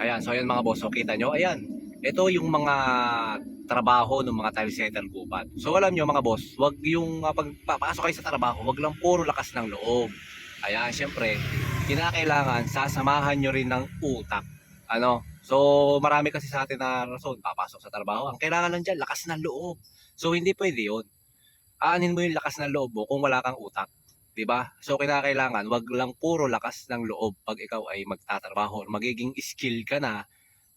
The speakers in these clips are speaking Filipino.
Ayan, so ayan mga boss, so kita nyo, ayan. Ito yung mga trabaho ng mga tile setter gubat. So alam nyo mga boss, wag yung uh, pag papasok kayo sa trabaho, wag lang puro lakas ng loob. Ayan, syempre, kinakailangan sasamahan nyo rin ng utak. Ano? So marami kasi sa atin na rason, papasok sa trabaho. Ang kailangan lang dyan, lakas ng loob. So hindi pwede yun. Aanin mo yung lakas ng loob mo kung wala kang utak. 'Di ba? So kinakailangan wag lang puro lakas ng loob pag ikaw ay magtatrabaho. Magiging skill ka na,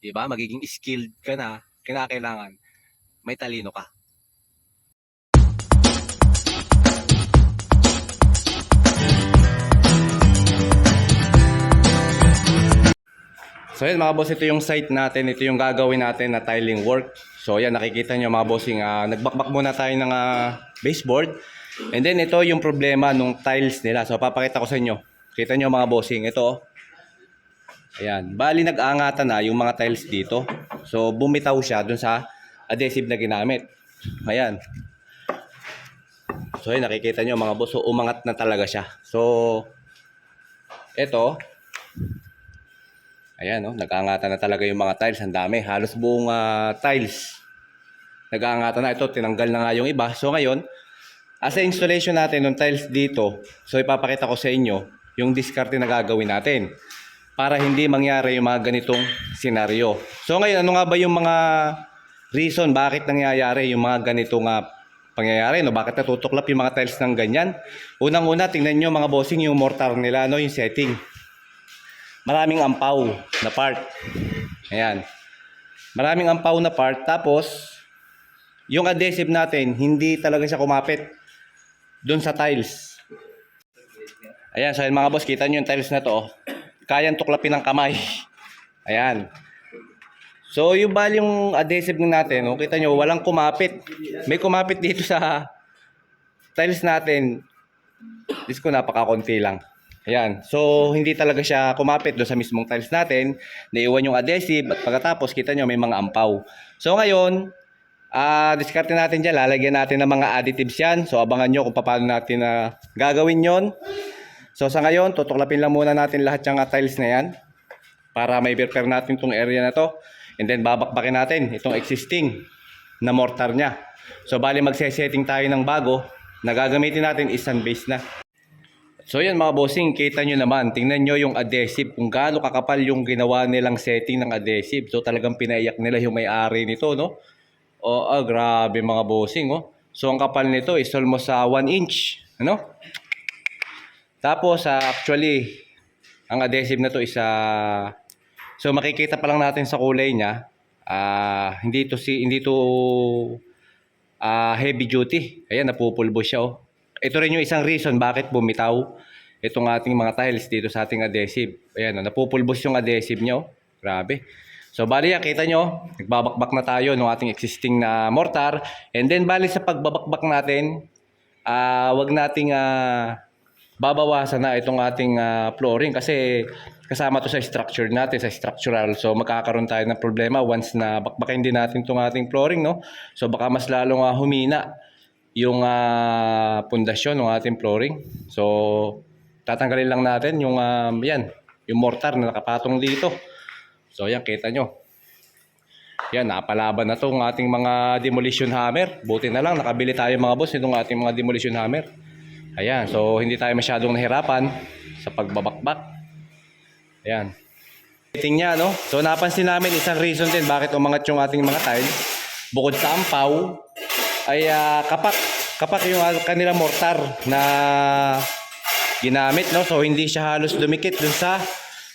'di ba? Magiging skilled ka na. Kinakailangan may talino ka. So yan mga boss, ito yung site natin, ito yung gagawin natin na tiling work. So yan, nakikita nyo mga bossing, uh, nagbakbak muna tayo ng ah, baseboard. And then ito yung problema nung tiles nila. So papakita ko sa inyo. Kita nyo mga bossing, ito. oh. Ayan, bali nag-angatan na yung mga tiles dito. So bumitaw siya dun sa adhesive na ginamit. Ayan. So yan, nakikita nyo mga boss, so umangat na talaga siya. So, ito, Ayan, no? nag-aangatan na talaga yung mga tiles. Ang dami. Halos buong ah, tiles. Nag-aangatan na. Ito, tinanggal na nga yung iba. So ngayon, as a installation natin ng tiles dito, so ipapakita ko sa inyo yung diskarte na gagawin natin para hindi mangyari yung mga ganitong senaryo. So ngayon, ano nga ba yung mga reason bakit nangyayari yung mga ganitong ah, pangyayari? No? Bakit natutuklap yung mga tiles ng ganyan? Unang-una, tingnan nyo mga bossing yung mortar nila, no? yung setting maraming ampaw na part. Ayan. Maraming ampaw na part. Tapos, yung adhesive natin, hindi talaga siya kumapit dun sa tiles. Ayan, so mga boss, kita nyo yung tiles na to. oh. Kayang tuklapin ng kamay. Ayan. So, yung bali yung adhesive natin, oh, kita nyo, walang kumapit. May kumapit dito sa tiles natin. Diyos ko, napakakunti lang. Ayan. So, hindi talaga siya kumapit doon sa mismong tiles natin. Naiwan yung adhesive at pagkatapos, kita nyo may mga ampaw. So, ngayon, ah diskarte natin dyan. Lalagyan natin ng mga additives yan. So, abangan nyo kung paano natin na gagawin yon. So, sa ngayon, tutuklapin lang muna natin lahat yung tiles na yan para may prepare natin itong area na to. And then, babakbakin natin itong existing na mortar niya. So, bali magse-setting tayo ng bago na gagamitin natin is sun-based na. So yan mga bossing, kita nyo naman, tingnan nyo yung adhesive, kung gaano kakapal yung ginawa nilang setting ng adhesive. So talagang pinaiyak nila yung may-ari nito, no? O, ah, grabe mga bossing, oh. So ang kapal nito is almost sa 1 inch, ano? Tapos, ah, actually, ang adhesive na to is ah, So makikita pa lang natin sa kulay niya, ah, hindi to si hindi to ah, heavy duty. Ayan, napupulbo siya oh. Ito rin yung isang reason bakit bumitaw itong ating mga tiles dito sa ating adhesive. Ayan, oh, napupulbos yung adhesive niya. oh. Grabe. So bali yan, kita nyo, nagbabakbak na tayo ng ating existing na mortar. And then bali sa pagbabakbak natin, ah wag nating ah, babawasan na itong ating ah, flooring kasi kasama to sa structure natin, sa structural. So magkakaroon tayo ng problema once na bakbakin din natin itong ating flooring, no? So baka mas lalong ah, humina yung ah, pundasyon ng ating flooring. So tatanggalin lang natin yung um, yan, yung mortar na nakapatong dito. So yan, kita nyo. Yan, napalaban na tong ating mga demolition hammer. Buti na lang, nakabili tayo mga boss itong ating mga demolition hammer. Ayan, so hindi tayo masyadong nahirapan sa pagbabakbak. Ayan. Rating niya, no? So napansin namin isang reason din bakit umangat yung ating mga tiles. Bukod sa ampaw, ay ah, kapak. Kapak yung ah, kanilang mortar na ginamit, no? So hindi siya halos dumikit dun sa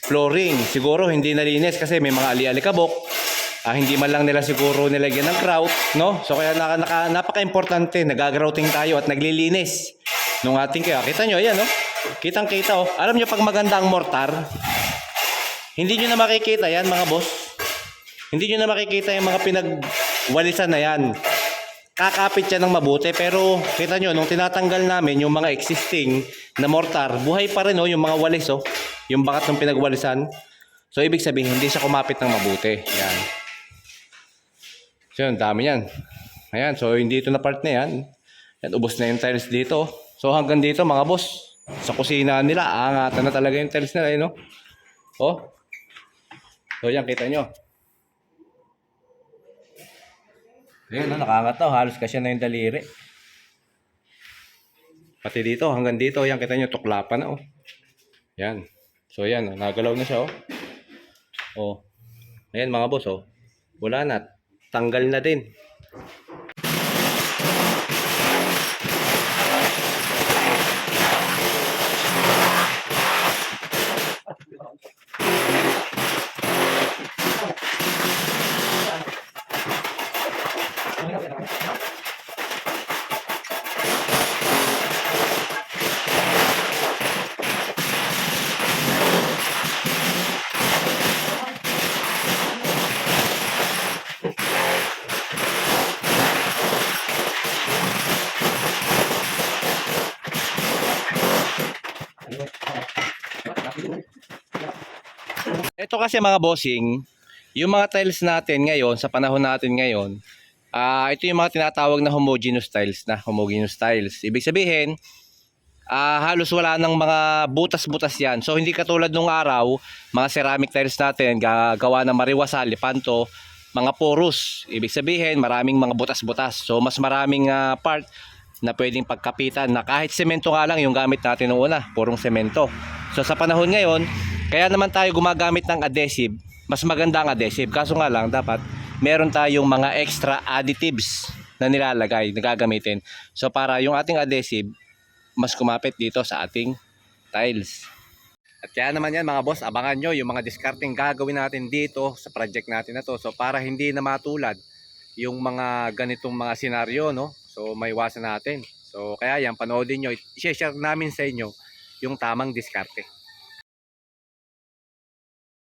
flooring. Siguro hindi nalinis kasi may mga ali-alikabok. Ah, hindi man lang nila siguro nilagyan ng grout, no? So kaya naka, naka, napaka-importante, nagagrouting tayo at naglilinis nung ating kaya. Kita nyo, ayan, no? Kitang-kita, oh. Alam nyo, pag maganda ang mortar, hindi nyo na makikita yan, mga boss. Hindi nyo na makikita yung mga pinagwalisan na yan. Kakapit siya ng mabuti, pero kita nyo, nung tinatanggal namin yung mga existing na mortar, buhay pa rin, oh, yung mga walis, oh. Yung bakat ng pinagwalisan. So, ibig sabihin, hindi siya kumapit ng mabuti. Yan. So, yun, dami yan. Ayan, so hindi ito na part na yan. Yan, ubos na yung tiles dito. So, hanggang dito, mga boss, sa kusina nila, angatan na talaga yung tiles nila, eh, no? Oh. So yan, kita nyo. Ayan, no, nakangat to. Halos kasi na yung daliri. Pati dito, hanggang dito. Yan, kita nyo, tuklapan na, oh. Yan. So, yan, oh, nagalaw na siya, oh. Oh. Ayan, mga boss, oh. Wala na. Tanggal na din. Ito kasi mga bossing, yung mga tiles natin ngayon, sa panahon natin ngayon, ah ito yung mga tinatawag na homogeneous tiles na homogeneous tiles. Ibig sabihin, ah halos wala ng mga butas-butas yan. So hindi katulad nung araw, mga ceramic tiles natin, gagawa ng mariwasal, lipanto, mga porous. Ibig sabihin, maraming mga butas-butas. So mas maraming ah, part na pwedeng pagkapitan na kahit semento nga lang yung gamit natin noong una, purong semento. So sa panahon ngayon, kaya naman tayo gumagamit ng adhesive, mas maganda ang adhesive. Kaso nga lang, dapat meron tayong mga extra additives na nilalagay, na gagamitin. So para yung ating adhesive, mas kumapit dito sa ating tiles. At kaya naman yan mga boss, abangan nyo yung mga discarding gagawin natin dito sa project natin na to. So para hindi na matulad yung mga ganitong mga senaryo, no? So may iwasan natin. So kaya yan, panoodin nyo. I-share namin sa inyo yung tamang diskarte.